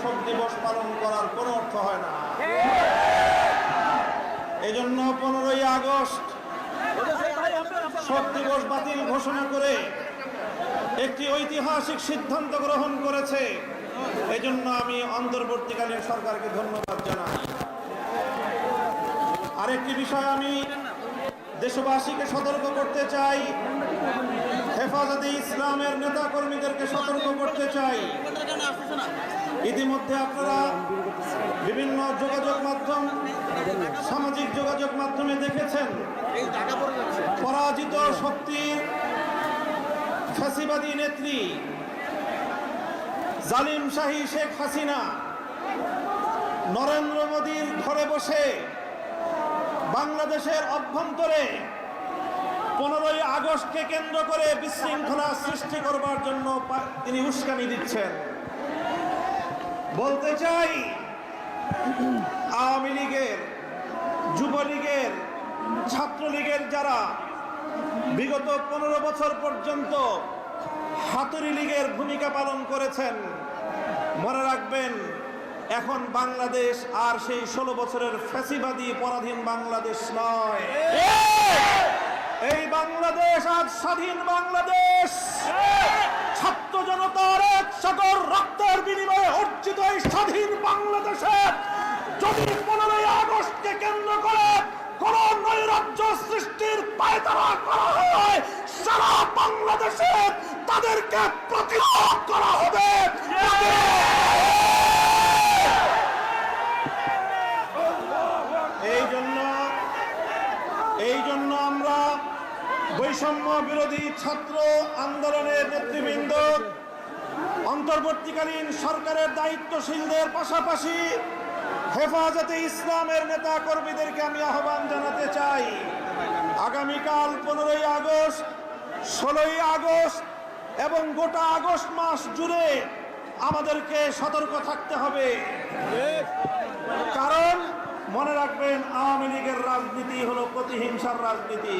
শোক দিবস পালন করার কোনো অর্থ হয় না। এই জন্য পনেরোই আগস্ট শোক দিবস বাতিল ঘোষণা করে একটি ঐতিহাসিক সিদ্ধান্ত গ্রহণ করেছে। এজন্য আমি অন্তর্বর্তীকালীন সরকারকে ধন্যবাদ জানাই। আরেকটি বিষয় আমি দেশবাসীকে সতর্ক করতে চাই। হেফাজতে ইসলামের নেতা চাই ইতিমধ্যে আপনারা বিভিন্ন যোগাযোগ মাধ্যম, সামাজিক যোগাযোগ মাধ্যমে দেখেছেন, পরাজিত শক্তির ফ্যাসিবাদী নেত্রী, জালিম শাহী শেখ হাসিনা, নরেন্দ্র মোদীর ঘরে বসে বাংলাদেশের অভ্যন্তরে পনেরোই আগস্টকে কেন্দ্র করে বিশৃঙ্খলা সৃষ্টি করবার জন্য তিনি উস্কানি দিচ্ছেন। বলতে চাই, আওয়ামী লীগের যুবলীগের ছাত্রলীগের যারা বিগত পনেরো বছর পর্যন্ত হাতুরি লীগের ভূমিকা পালন করেছেন, মনে রাখবেন, এখন বাংলাদেশ আর সেই ষোলো বছরের ফ্যাসিবাদী পরাধীন বাংলাদেশ নয়। এই বাংলাদেশ আজ স্বাধীন বাংলাদেশ। ছাত্র জনতার এক সাগর রক্তের বিনিময়ে অর্জিত এই স্বাধীন বাংলাদেশের যদি পনেরোই আগস্টকে কেন্দ্র করে কোন নৈরাজ্য সৃষ্টির পায়তারা করা হয়, সারা বাংলাদেশে তাদেরকে প্রতিরোধ করা হবে। এই জন্য এই জন্য আমরা বৈষম্য বিরোধী ছাত্র আন্দোলনের নেতৃবৃন্দ, অন্তর্বর্তীকালীন সরকারের দায়িত্বশীলদের পাশাপাশি হেফাজতে ইসলামের নেতা কর্মীদেরকে আমি আহ্বান জানাতে চাই। আগামীকাল পনেরোই আগস্ট, ষোলোই আগস্ট এবং গোটা আগস্ট মাস জুড়ে আমাদেরকে সতর্ক থাকতে হবে। কারণ মনে রাখবেন, আওয়ামী লীগের রাজনীতি হলো প্রতিহিংসার রাজনীতি।